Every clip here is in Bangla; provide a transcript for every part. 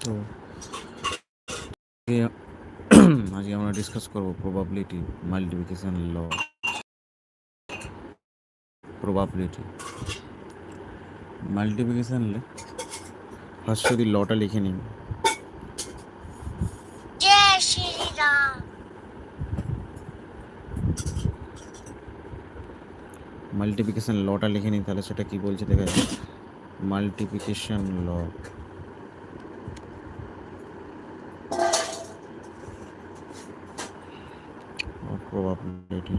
তো আজকে আমরা ডিসকাস করব probability multiplication law probability multiplication law first যদি লটা লিখে নিন মাল্টিপ্লিকেশন লটা লিখে নিন তাহলে সেটা কি বলছে দেখে multiplication law probability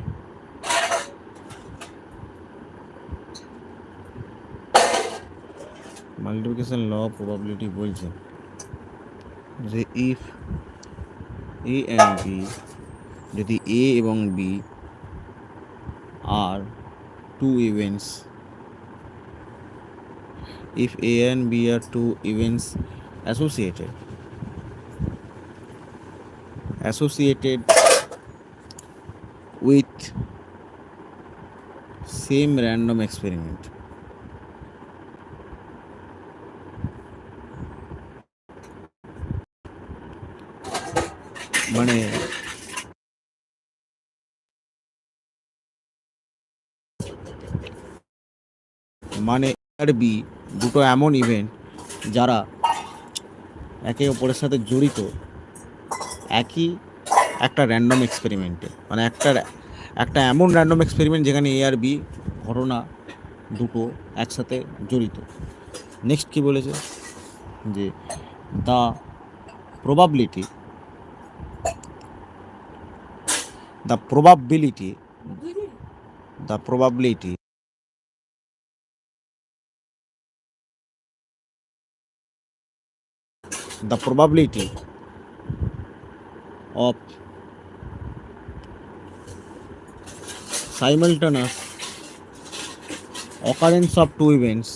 multiplication law probability বলছে যে ইফ এ অ্যান্ড বি যদি এ এবং B R two events if a and b are two events associated associated with same random experiment. মানে মানে আর বি দুটো এমন ইভেন্ট যারা একে অপরের সাথে জড়িত, একই একটা র্যান্ডম এক্সপেরিমেন্টে মানে একটা একটা এমন র্যান্ডম এক্সপেরিমেন্ট যেখানে এ আর বি ঘটনা দুটো একসাথে জড়িত। নেক্সট কি বলেছে? যে the probability the probability the probability the probability of simultaneous occurrence of two events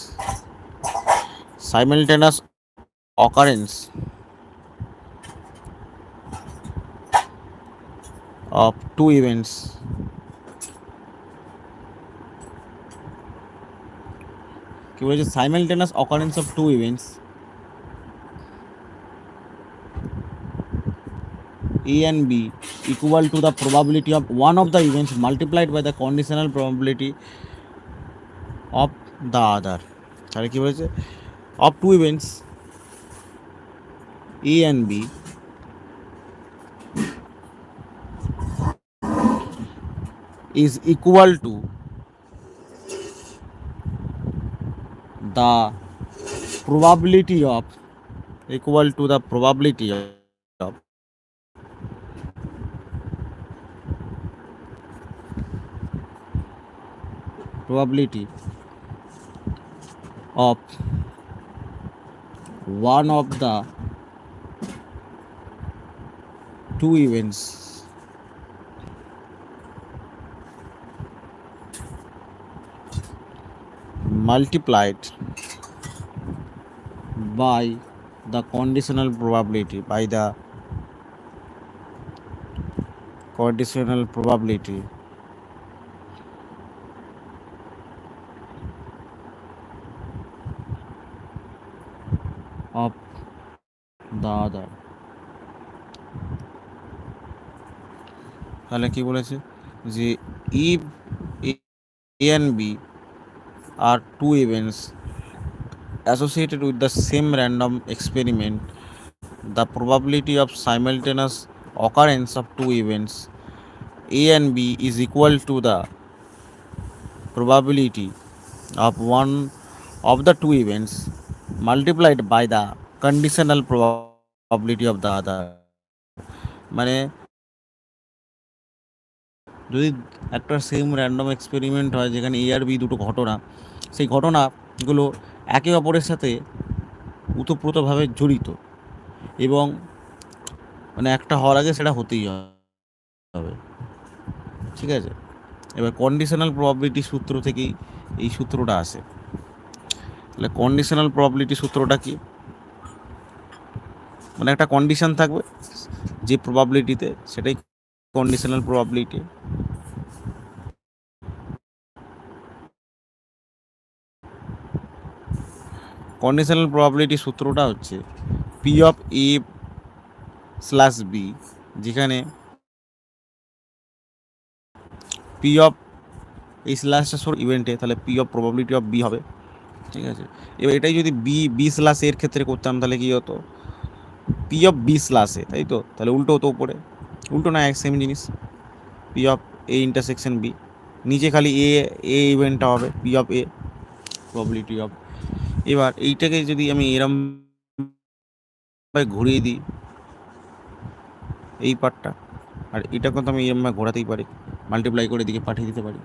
simultaneous occurrence of two events কি বলেছে simultaneous occurrence of two events A and B equal to the probability of one of the events multiplied by the conditional probability of the other তাহলে কি বলেছে of two events A and B is equal to the probability of equal to the probability of probability of one of the two events multiplied by the conditional probability by the conditional probability তাহলে কি বলেছে যে if A and B are two events associated with the same random experiment the probability of simultaneous occurrence of two events a and b is equal to the probability of one of the two events multiplied by the conditional probability of the other মানে যদি একটা সেম র্যান্ডম এক্সপেরিমেন্ট হয়, যেখানে এ আর বি দুটো ঘটনা, সেই ঘটনাগুলো একে অপরের সাথে উতপ্রোতভাবে জড়িত এবং মানে একটা হওয়ার আগে সেটা হতেই হবে। ঠিক আছে? এবার কন্ডিশনাল প্রবাবিলিটি সূত্র থেকেই এই সূত্রটা আসে। তাহলে কন্ডিশনাল প্রবাবিলিটি সূত্রটা কি? মানে একটা কন্ডিশন থাকবে, যে প্রবাবিলিটিতে সেটাই কন্ডিশনাল প্রবাবিলিটি কন্ডিশনাল প্রবাবিলিটি সূত্রটা হচ্ছে P of A slash B যেখানে পি অফ এই স্ল্যাশটা সর ইভেন্টে তাহলে P of probability of B হবে, ঠিক আছে? এবার এটাই যদি বি বি স্ল্যাশ এর ক্ষেত্রে করতাম তাহলে কী হতো? পি অফ বি স্ল্যাশ তাই তো? তাহলে উল্টো হতো উপরে। উল্টো না, এক সেম জিনিস। P of A intersection B নিচে খালি এ এ ইভেন্টটা হবে P of A probability of এবার এইটাকে যদি আমি এরম ঘুরিয়ে দিই, এই পার্টটা, আর এটাকে তো আমি এরমভাবে ঘোরাতেই পারি মাল্টিপ্লাই করে দিকে পাঠিয়ে দিতে পারি।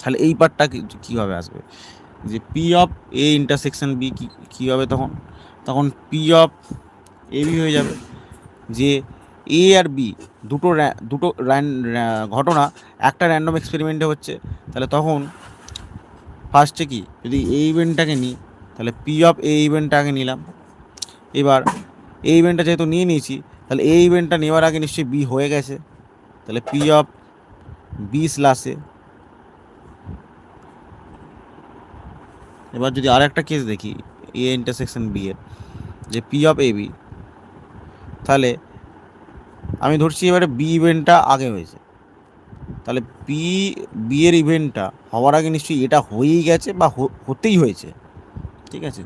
তাহলে এই পার্টটা কীভাবে আসবে? যে P of A intersection B কী হবে তখন? তখন পি অফ এ বি হয়ে যাবে। যে এ আর বি দুটো দুটো ঘটনা, একটা র্যান্ডম এক্সপেরিমেন্টে হচ্ছে। তাহলে তখন ফার্স্টে কি, যদি এই ইভেন্টটাকে নিই তাহলে পি অফ এই ইভেন্টটা আগে নিলাম। এবার এই ইভেন্টটা যেহেতু নিয়ে নিয়েছি, তাহলে এই ইভেন্টটা নেওয়ার আগে নিশ্চয়ই বি হয়ে গেছে। তাহলে পি অফ বি স্লাসে এবার যদি আর একটা কেস দেখি এ ইন্টারসেকশন বি এর, যে পি অফ এ বি তাহলে আমি ধরছি এবারে বি ইভেন্টটা আগে হয়েছে। তাহলে পি বি এর ইভেন্টটা হওয়ার আগে নিশ্চয়ই এটা হয়েই গেছে বা হতেই হয়েছে। ঠিক আছে।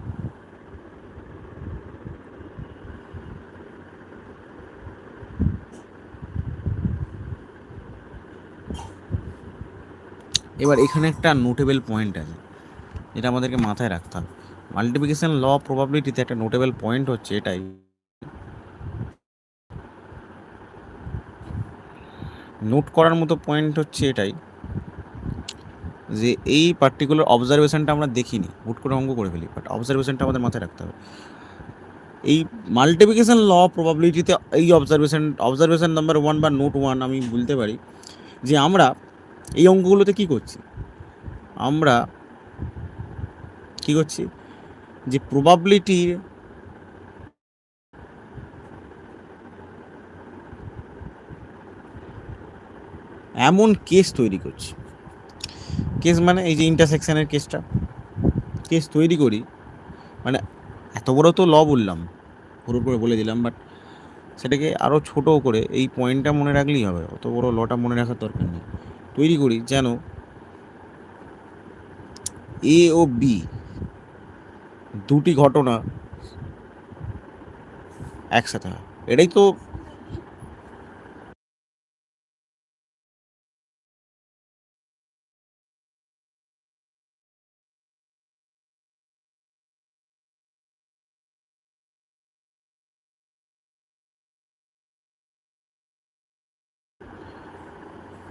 এবার এখানে একটা নোটেবল পয়েন্ট আছে, যেটা আমাদেরকে মাথায় রাখতে হবে। মাল্টিপ্লিকেশন ল প্রবাবিলিটিতে একটা নোটেবল পয়েন্ট হচ্ছে এটাই। নোট করার মতো পয়েন্ট হচ্ছে এটাই। যে এই পার্টিকুলার অবজারভেশনটা আমরা দেখিনি। হুট করে অঙ্ক করে ফেলি বাট অবজারভেশনটা আমাদের মাথায় রাখতে হবে। এই মাল্টিপ্লিকেশন ল প্রবাবিলিটিতে এই অবজারভেশন অবজারভেশন নাম্বার ওয়ান বা নোট ওয়ান আমি বলতে পারি যে আমরা এই অঙ্কগুলোতে কী করছি? আমরা কী করছি? যে প্রবাবিলিটির এমন কেস তৈরি করছি। কেস মানে এই যে ইন্টারসেকশানের কেসটা। কেস তৈরি করি মানে এত বড় তো ল বললাম পুরো করে বলে দিলাম বাট সেটাকে আরও ছোটো করে এই পয়েন্টটা মনে রাখলেই হবে, অত বড় লটা মনে রাখার দরকার নেই। তৈরি করি যেন এ ও বি দুটি ঘটনা একসাথে হয়। এটাই তো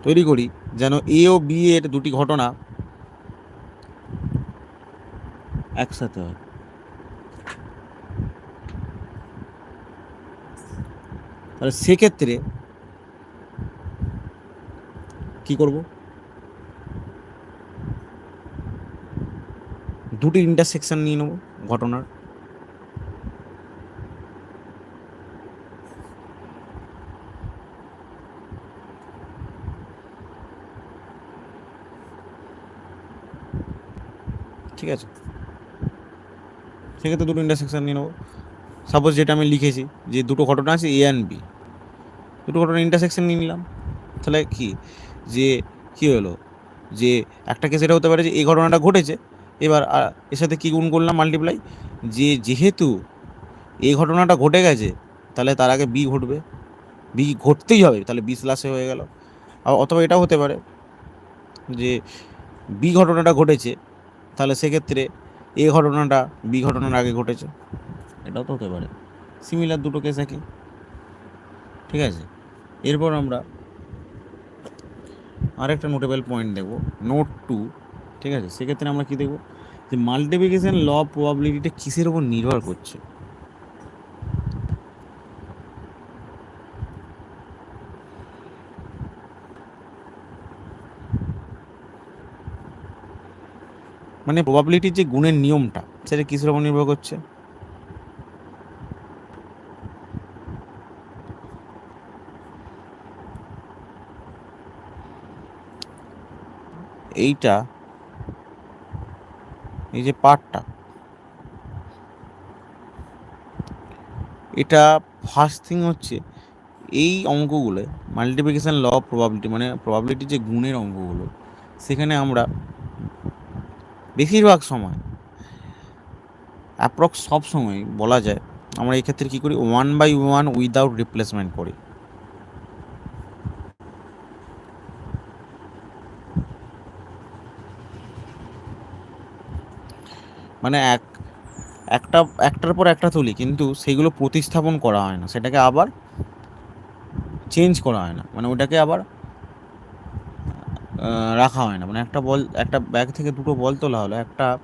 তৈরি করি, যেন এ ও বি এর দুটি ঘটনা একসাথে হয়। তাহলে সেক্ষেত্রে কি করব? দুটি ইন্টারসেকশন নিয়ে নেব ঘটনার। ঠিক আছে? সেক্ষেত্রে দুটো ইন্টারসেকশন নিয়ে নেব। সাপোজ যেটা আমি লিখেছি যে দুটো ঘটনা আছে এ অ্যান্ড বি দুটো ঘটনা ইন্টারসেকশন নিয়ে নিলাম। তাহলে কি? যে কী হলো? যে একটা কেস এটা হতে পারে যে এই ঘটনাটা ঘটেছে। এবার এর সাথে কী গুণ করলাম মাল্টিপ্লাই যে যেহেতু এই ঘটনাটা ঘটে গেছে, তাহলে তার আগে বি ঘটবে। বি ঘটতেই হবে, তাহলে বি স্লাসে হয়ে গেল। অথবা এটাও হতে পারে যে বি ঘটনাটা ঘটেছে তাহলে সেক্ষেত্রে এ ঘটনাটা বি ঘটনার আগে ঘটেছে। এটাও তো হতে পারে। সিমিলার দুটো কেস একই। ঠিক আছে? এরপর আমরা আরেকটা নোটেবল পয়েন্ট দেখব। নোট টু ঠিক আছে? সেক্ষেত্রে আমরা কী দেখব? যে মাল্টিপ্লিকেশন ল প্রবাবিলিটিটা কিসের উপর নির্ভর করছে? মানে প্রবাবিলিটির যে গুণের নিয়মটা, সেটা কিসের উপর নির্ভর করছে? এইটা, এই যে পার্টটা, এটা ফার্স্ট থিং হচ্ছে, এই অঙ্কগুলো মাল্টিপ্লিকেশান ল প্রবাবিলিটি মানে প্রবাবিলিটি যে গুণের অঙ্কগুলো, সেখানে আমরা বেশিরভাগ সময় অ্যাপ্রক্স সব সময় বলা যায়, আমরা এই ক্ষেত্রে কী করি one by one without replacement করি। মানে এক, একটা, একটার পর একটা তুলি, কিন্তু সেগুলো প্রতিস্থাপন করা হয় না, সেটাকে আবার চেঞ্জ করা হয় না। মানে ওটাকে আবার রাখা হয় না। মানে একটা বল, একটা ব্যাগ থেকে দুটো বল তোলা হলো, একটা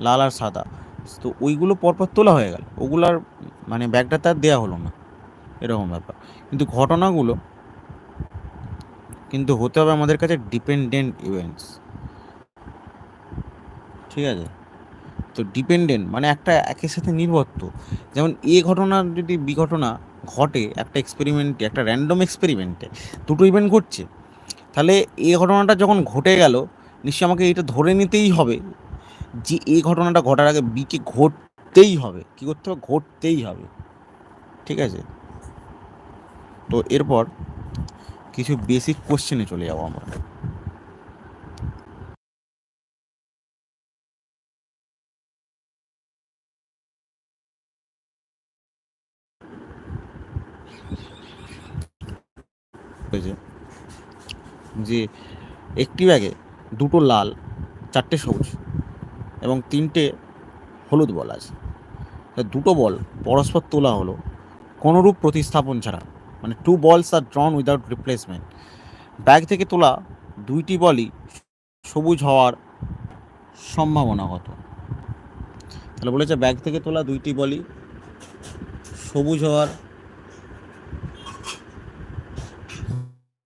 লাল আর সাদা। তো ওইগুলো পরপর তোলা হয়ে গেল। ওগুলো আর মানে ব্যাগটা তার দেওয়া হলো না। এরকম ব্যাপার। কিন্তু ঘটনাগুলো কিন্তু হতে হবে আমাদের কাছে ডিপেন্ডেন্ট ইভেন্টস ঠিক আছে? তো ডিপেন্ডেন্ট মানে একটা একের সাথে নির্ভরত যেমন এ ঘটনা যদি, বি ঘটনা ঘটে, একটা এক্সপেরিমেন্টে একটা র্যান্ডম এক্সপেরিমেন্টে দুটো ইভেন্ট ঘটছে। তাহলে এ ঘটনাটা যখন ঘটে গেল, নিশ্চয়ই আমাকে এটা ধরে নিতেই হবে যে এই ঘটনাটা ঘটার আগে বিকে ঘটতেই হবে। কী করতে হবে? ঘটতেই হবে। ঠিক আছে? তো এরপর কিছু বেসিক কোশ্চেনে চলে যাব আমরা। হয়েছে যে একটি ব্যাগে দুটো লাল, চারটে সবুজ এবং তিনটে হলুদ বল আছে। দুটো বল পরস্পর তোলা হলো। কোনোরূপ প্রতিস্থাপন ছাড়া মানে two balls are drawn without replacement bag থেকে তোলা দুইটি বলই সবুজ হওয়ার সম্ভাবনা কত? তাহলে বলেছে ব্যাগ থেকে তোলা দুইটি বলই সবুজ হওয়ার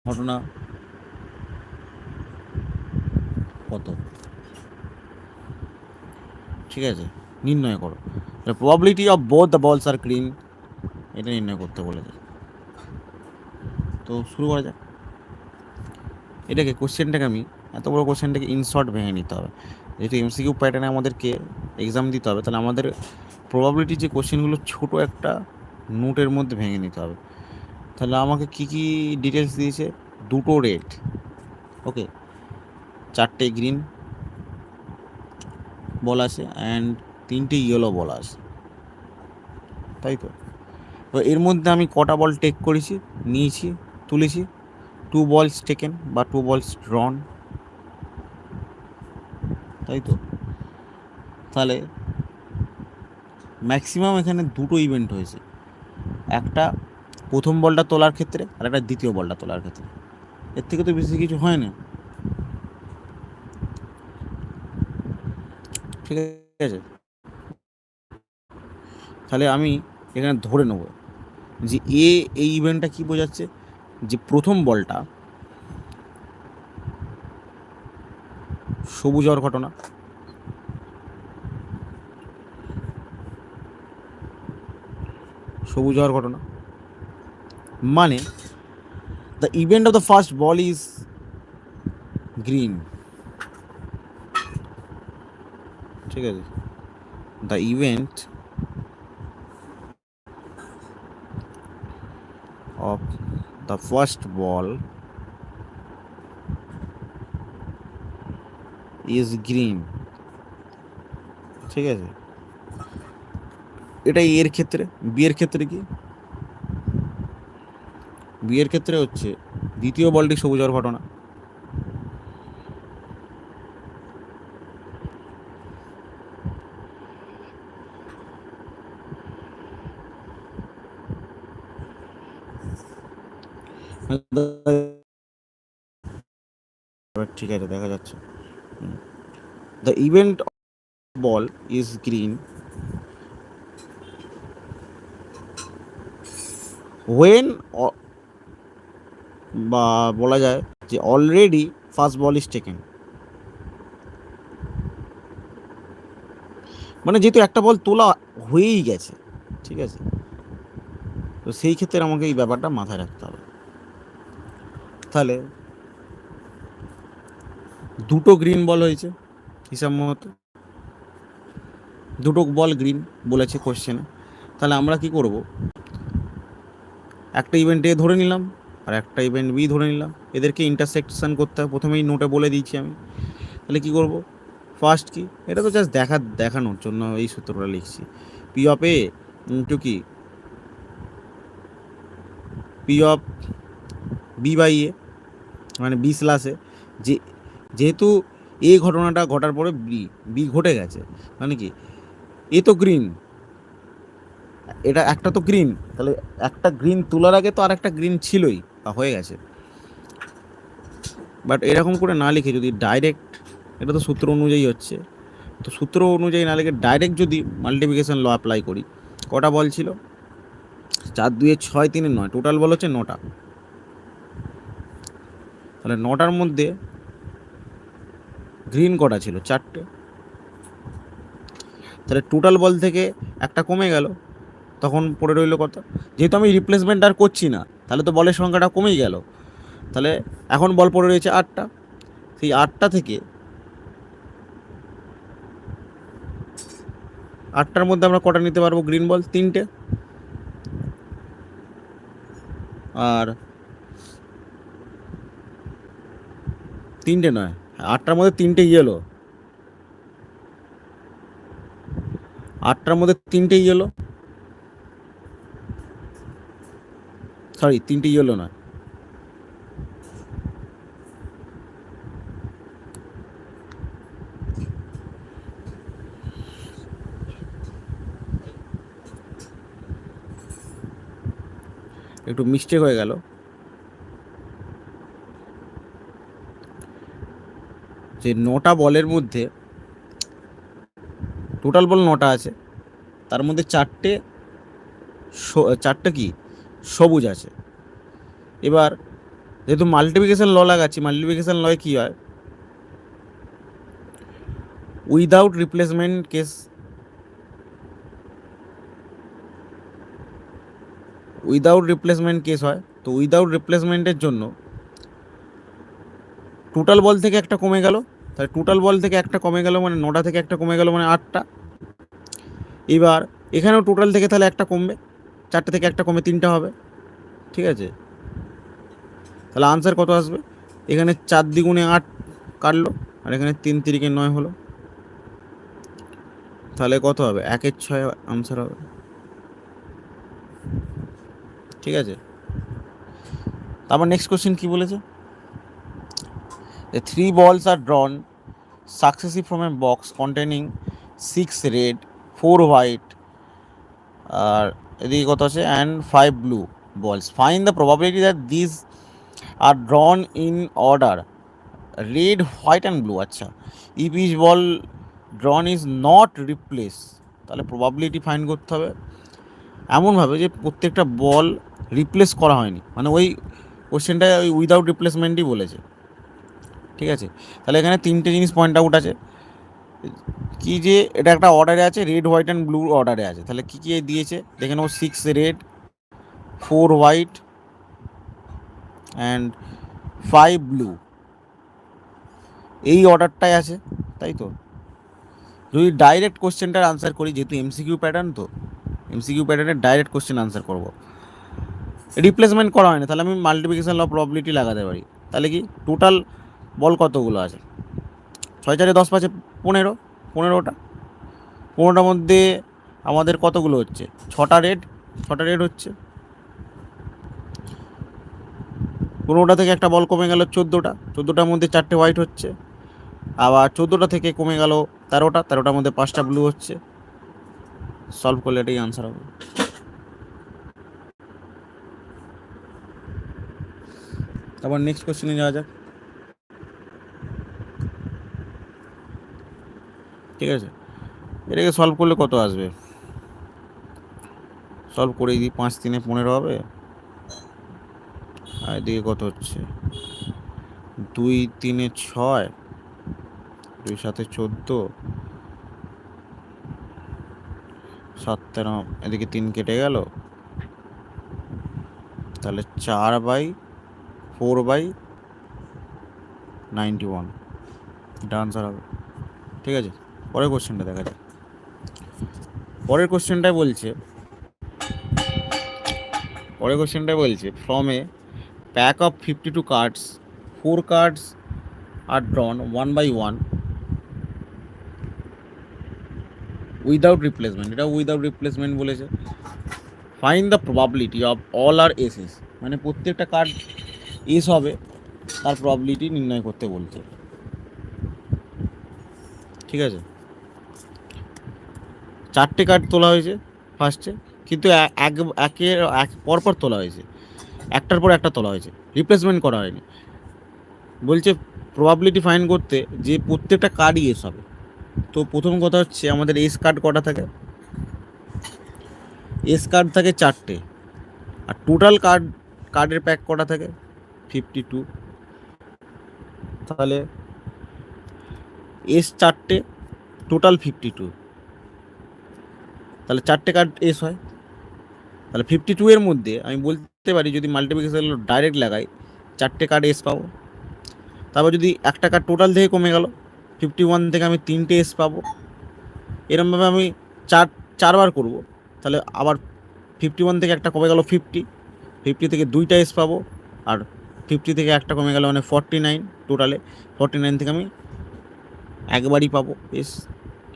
ঘটনা কত? ঠিক আছে, নির্ণয় করো। প্রবাবিলিটি অফ বোথ দ্য বলস আর গ্রিন এটা নির্ণয় করতে বলেছে। তো শুরু করা যাক। এটাকে কোশ্চেনটাকে আমি, এত বড় কোশ্চেনটাকে ইনশর্ট ভেঙে নিতে হবে। যেহেতু এমসিকিউ প্যাটার্নে আমাদেরকে এক্সাম দিতে হবে, তাহলে আমাদের প্রবাবিলিটি যে কোশ্চেনগুলো ছোট একটা নোটের মধ্যে ভেঙে নিতে হবে। তাহলে আমাকে কি কি ডিটেলস দিয়েছে? দুটো রেট ওকে চারটে গ্রিন বল আছে অ্যান্ড তিনটে ইয়েলো বল আছে। তাই তো? তো এর মধ্যে আমি কটা বল টেক করেছি, নিয়েছি, তুলেছি। টু বলস টেকেন বা টু বলস ড্রন তাই তো? তাহলে ম্যাক্সিমাম এখানে দুটো ইভেন্ট হয়েছে। একটা প্রথম বলটা তোলার ক্ষেত্রে আর একটা দ্বিতীয় বলটা তোলার ক্ষেত্রে। এর থেকে তো বেশি কিছু হয় না। ঠিক আছে? তাহলে আমি এখানে ধরে নেব যে এ, এই ইভেন্টটা কি বোঝাচ্ছে? যে প্রথম বলটা সবুজ হওয়ার ঘটনা। সবুজ হওয়ার ঘটনা। মানে the event of the first ball is green ঠিক আছে। The event of the first ball is green ঠিক আছে? এটা এর ক্ষেত্রে বিয়ের ক্ষেত্রে কি? বিয়ের ক্ষেত্রে হচ্ছে দ্বিতীয় বলটি সবুজ হওয়ার ঘটনা। ঠিক আছে, দেখা যাচ্ছে। The event ball is green when বা বলা যায় যে already first ball is taken মানে যেহেতু একটা বল তোলা হয়েই গেছে, ঠিক আছে? তো সেই ক্ষেত্রে আমাকে এই ব্যাপারটা মাথায় রাখতে হবে। তাহলে দুটো গ্রিন বল হয়েছে, হিসাব মতো। দুটো বল গ্রিন বলেছে কোশ্চেনে তাহলে আমরা কি করব? একটা ইভেন্ট এ ধরে নিলাম, আর একটা ইভেন্ট বি ধরে নিলাম। এদেরকে ইন্টারসেকশন করতে হবে। প্রথমেই নোটে বলে দিয়েছি আমি। তাহলে কি করব? ফার্স্ট কি? এটা তো জাস্ট দেখা, দেখানোর জন্য এই সূত্রটা লিখছি। পি অফ এ ইন্টু কি? P of B by A মানে বি স্লাসে যে, যেহেতু এ ঘটনাটা ঘটার পরে বি বি ঘটে গেছে মানে কি? এ তো গ্রিন এটা একটা তো গ্রিন তাহলে একটা গ্রিন তোলার আগে তো আর একটা গ্রিন ছিলই বা হয়ে গেছে। বাট এরকম করে না লিখে যদি ডাইরেক্ট এটা তো সূত্র অনুযায়ী হচ্ছে। তো সূত্র অনুযায়ী না লিখে ডাইরেক্ট যদি মাল্টিপ্লিকেশন ল অ্যাপ্লাই করি, কটা বল ছিল? চার, দুয়ে ছয়, তিনে নয়। টোটাল বল হচ্ছে নটা। তাহলে নটার মধ্যে গ্রিন কটা ছিল? চারটে। তাহলে টোটাল বল থেকে একটা কমে গেল। তখন পড়ে রইল কত? যেহেতু আমি রিপ্লেসমেন্ট আর করছি না, তাহলে তো বলের সংখ্যাটা কমেই গেল। তাহলে এখন বল পড়ে রয়েছে আটটা। সেই আটটা থেকে আটটার মধ্যে আমরা কটা নিতে পারব? গ্রিন বল তিনটে। আর তিনটে নয়, আটটার মধ্যে তিনটে ইয়েলো আটটার মধ্যে তিনটে ইয়েলো সরি তিনটে ইয়েলো নয়। একটু মিস্টেক হয়ে গেল। যে নটা বলের মধ্যে টোটাল বল নটা আছে, তার মধ্যে চারটে চারটে কি? সবুজ আছে। এবার যেহেতু মাল্টিপ্লিকেশন ল লাগাচ্ছি মাল্টিপ্লিকেশন লয় কী হয়? Without replacement case without replacement case হয়। তো উইদাউট রিপ্লেসমেন্টের জন্য টোটাল বল থেকে একটা কমে গেল তাহলে টোটাল বল থেকে একটা কমে গেল মানে নটা থেকে একটা কমে গেল মানে আটটা। এবার এখানেও টোটাল থেকে তাহলে একটা কমবে, চারটে থেকে একটা কমে তিনটা হবে, ঠিক আছে? তাহলে আনসার কত আসবে? এখানে চার দ্বিগুণে আট কাটলো, আর এখানে তিন তিরিকে নয় হলো। তাহলে কত হবে? একের ছয় আনসার হবে। ঠিক আছে? তারপর নেক্সট কোশ্চেন কি বলেছে? The three balls are drawn successive from a box containing six red, four white, আর এদিকে কত আছে? And five blue balls find the probability that this are drawn in order red white and blue আচ্ছা। If each ball drawn is not replace তাহলে প্রবাবিলিটি ফাইন করতে হবে। এমনভাবে যে প্রত্যেকটা বল রিপ্লেস করা হয়নি। মানে ওই কোশ্চেনটা ওই উইদাউট রিপ্লেসমেন্টই বলেছে। ঠিক আছে? তাহলে এখানে তিনটে জিনিস পয়েন্ট আউট আছে। কি যে এটা একটা অর্ডারে আছে রেড হোয়াইট অ্যান্ড ব্লু অর্ডারে আছে। তাহলে কী কী দিয়েছে? দেখে নেব six red four white and five blue এই অর্ডারটাই আছে, তাই তো? যদি ডাইরেক্ট কোশ্চেনটার আনসার করি, যেহেতু এমসিকিউ প্যাটার্ন তো এমসিকিউ প্যাটার্নের ডাইরেক্ট কোশ্চেন আনসার করব। রিপ্লেসমেন্ট করা হয় না তাহলে আমি মাল্টিপ্লিকেশন ল প্রবলিটি লাগাতে পারি। তাহলে কি? টোটাল বল কতগুলো আছে? ছয়, চারে দশ, পাঁচে পনেরো, পনেরোটা। পনেরোটার মধ্যে আমাদের কতগুলো হচ্ছে? ছটা রেড ছটা রেড হচ্ছে। পনেরোটা থেকে একটা বল কমে গেল চোদ্দোটা। চোদ্দোটার মধ্যে চারটে হোয়াইট হচ্ছে। আবার চোদ্দোটা থেকে কমে গেল তেরোটা। তেরোটার মধ্যে পাঁচটা ব্লু হচ্ছে। সলভ করলে এটাই আনসার হবে। তারপর নেক্সট কোশ্চেনে যাওয়া যাক। ঠিক আছে? এটাকে সলভ করলে কত আসবে? সলভ করে দিই, পাঁচ তিনে পনেরো হবে। আর এদিকে কত হচ্ছে? দুই তিনে ছয়, দুই সাথে চোদ্দ, সাত তেরো, এদিকে তিন কেটে গেল। তাহলে চার by four by ninety one, এটা আনসার হবে। ঠিক আছে? পরের কোশ্চেনটা দেখা যাক। পরের কোশ্চেনটাই বলছে, পরের কোশ্চেনটা বলছে from a pack of fifty two cards four cards are drawn one by one without replacement এটা উইদাউট রিপ্লেসমেন্ট বলেছে। Find the probability of all are ace ace মানে প্রত্যেকটা কার্ড এস হবে, তার প্রবাবিলিটি নির্ণয় করতে বলছে। ঠিক আছে? চারটে কার্ড তোলা হয়েছে ফার্স্টে কিন্তু এক একের এক, পরপর তোলা হয়েছে। একটার পর একটা তোলা হয়েছে। রিপ্লেসমেন্ট করা হয়নি। বলছে প্রবাবিলিটি ফাইন করতে যে প্রত্যেকটা কার্ডই এস হবে। তো প্রথম কথা হচ্ছে আমাদের এস কার্ড কটা থাকে? এস কার্ড থাকে চারটে। আর টোটাল কার্ড কার্ডের প্যাক কটা থাকে? ফিফটি টু তাহলে এস চারটে টোটাল ফিফটি টু তাহলে চারটে কার্ড এস হয়। তাহলে ফিফটি টু এর মধ্যে আমি বলতে পারি যদি মাল্টিপ্লিকেশন ডাইরেক্ট লাগাই, চারটে কার্ড এস পাবো। তারপর যদি একটা কার্ড টোটাল থেকে কমে গেল ফিফটি ওয়ান থেকে আমি তিনটে এস পাবো। এরমভাবে আমি চার, চারবার করব। তাহলে আবার ফিফটি ওয়ান থেকে একটা কমে গেল ফিফটি ফিফটি থেকে দুইটা এস পাবো। আর ফিফটি থেকে একটা কমে গেল মানে ফর্টি নাইন টোটালে ফর্টি নাইন থেকে আমি একবারই পাবো এস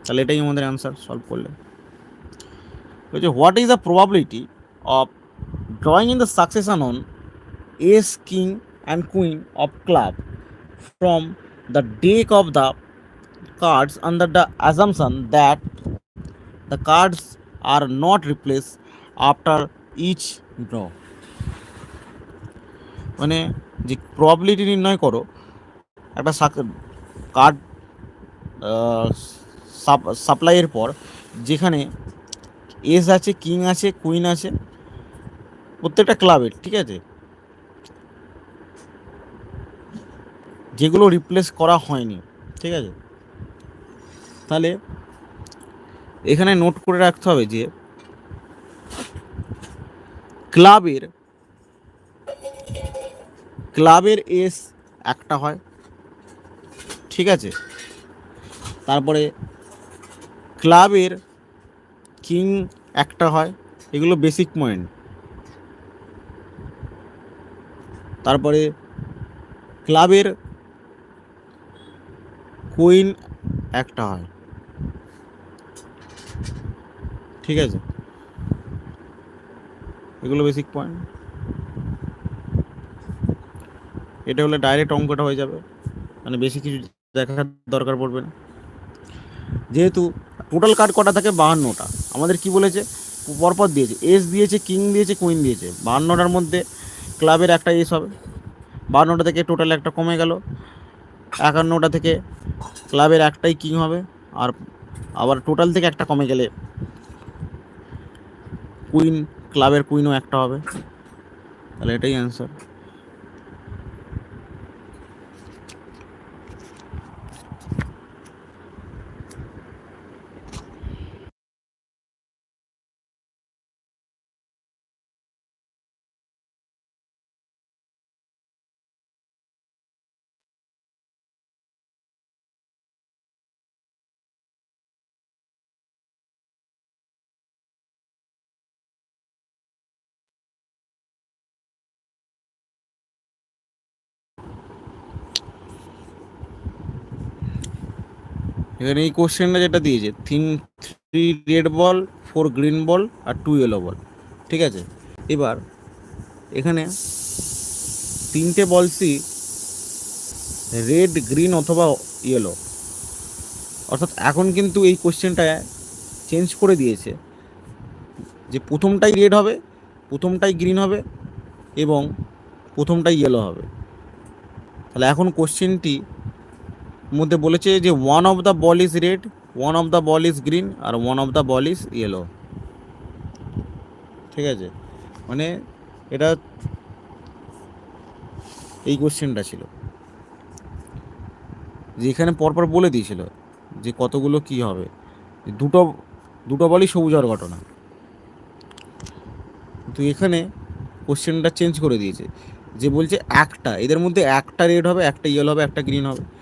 তাহলে এটাই আমাদের অ্যান্সার সলভ করলে। বলছে what is the probability of drawing in the succession on ace king and queen of club from the deck of the cards under the assumption that the cards are not replaced after each draw. মানে যে প্রবাবিলিটি নির্ণয় করো, একটা কার্ড সাপ্লাইয়ের পর যেখানে এস আছে, কিং আছে, কুইন আছে, প্রত্যেকটা ক্লাবের, ঠিক আছে? যেগুলো রিপ্লেস করা হয়নি, ঠিক আছে? তাহলে এখানে নোট করে রাখতে হবে যে, ক্লাবের ক্লাবের এস একটা হয়, ঠিক আছে? তারপরে ক্লাবের কিং একটা হয়, এগুলো বেসিক পয়েন্ট তারপরে ক্লাবের কুইন একটা হয়। ঠিক আছে? এগুলো বেসিক পয়েন্ট এটা হলে ডাইরেক্ট অঙ্কটা হয়ে যাবে। মানে বেশি কিছু দেখার দরকার পড়বে না। যেহেতু টোটাল কার্ড কটা থাকে? বাহান্নটা। আমাদের কি বলেছে? পরপর দিয়েছে। এস দিয়েছে, কিং দিয়েছে, কুইন দিয়েছে। বাহান্নটার মধ্যে ক্লাবের একটা এস হবে। বাহান্নটা থেকে টোটাল একটা কমে গেল। একান্নটা থেকে ক্লাবের একটাই কিং হবে। আর আবার টোটাল থেকে একটা কমে গেলে কুইন, ক্লাবের কুইনও একটা হবে। তাহলে এটাই অ্যান্সার এখানে এই কোশ্চেনটা যেটা দিয়েছে তিন three red ball four green ball আর টু ইয়েলো বল ঠিক আছে? এবার এখানে তিনটে বলসই রেড গ্রিন অথবা ইয়েলো অর্থাৎ এখন কিন্তু এই কোশ্চেনটা চেঞ্জ করে দিয়েছে যে প্রথমটাই রেড হবে, প্রথমটাই গ্রিন হবে এবং প্রথমটাই ইয়েলো হবে। তাহলে এখন কোশ্চেনটি মধ্যে বলেছে যে one of the ball is red one of the ball is green R one of the ball is yellow ঠিক আছে? মানে এটা এই কোশ্চেনটা ছিল। যে এখানে পরপর বলে দিয়েছিল যে কতগুলো কি হবে। দুটো দুটো বলই সবুজ হওয়ার ঘটনা। তো এখানে কোশ্চেনটা চেঞ্জ করে দিয়েছে। যে বলছে একটা, এদের মধ্যে একটা রেড হবে, একটা ইয়েলো হবে, একটা গ্রিন হবে।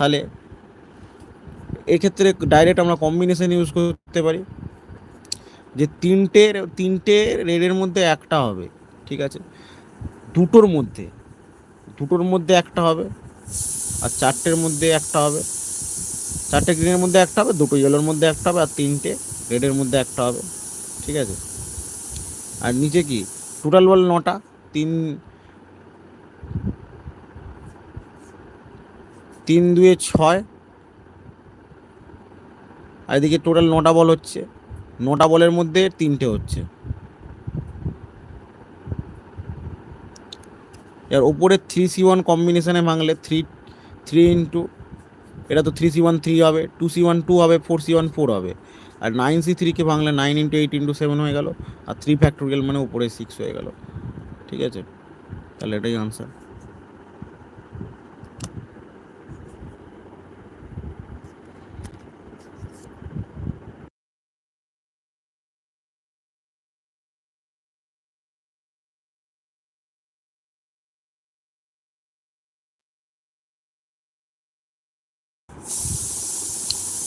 তাহলে এক্ষেত্রে ডাইরেক্ট আমরা কম্বিনেশন ইউজ করতে পারি। যে তিনটে তিনটে রেডের মধ্যে একটা হবে, ঠিক আছে? দুটোর মধ্যে দুটোর মধ্যে একটা হবে, আর চারটের মধ্যে একটা হবে। চারটে গ্রিনের মধ্যে একটা হবে, দুটো ইয়েলোর মধ্যে একটা হবে, আর তিনটে রেডের মধ্যে একটা হবে, ঠিক আছে? আর নিচে কি? টোটাল বল নটা, তিন তিন, দুয়ে ছয়। আর এদিকে টোটাল নটা বল হচ্ছে। নটা বলের মধ্যে তিনটে হচ্ছে। এর ওপরে থ্রি সি ওয়ান কম্বিনেশনে ভাঙলে থ্রি থ্রি ইন্টু এটা তো থ্রি সি ওয়ান থ্রি হবে টু সি ওয়ান টু হবে ফোর সি ওয়ান ফোর হবে। আর নাইন সি থ্রিকে ভাঙলে nine into eight into seven হয়ে গেল। আর থ্রি ফ্যাক্টোরিয়াল মানে উপরে সিক্স হয়ে গেল। ঠিক আছে? তাহলে এটাই আনসার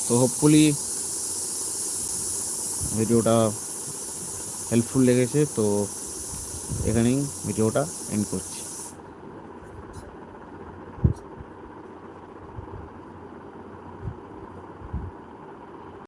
তো হোপফুলি ভিডিওটা হেল্পফুল লেগেছে তো এখানেই ভিডিওটা এন্ড করছি।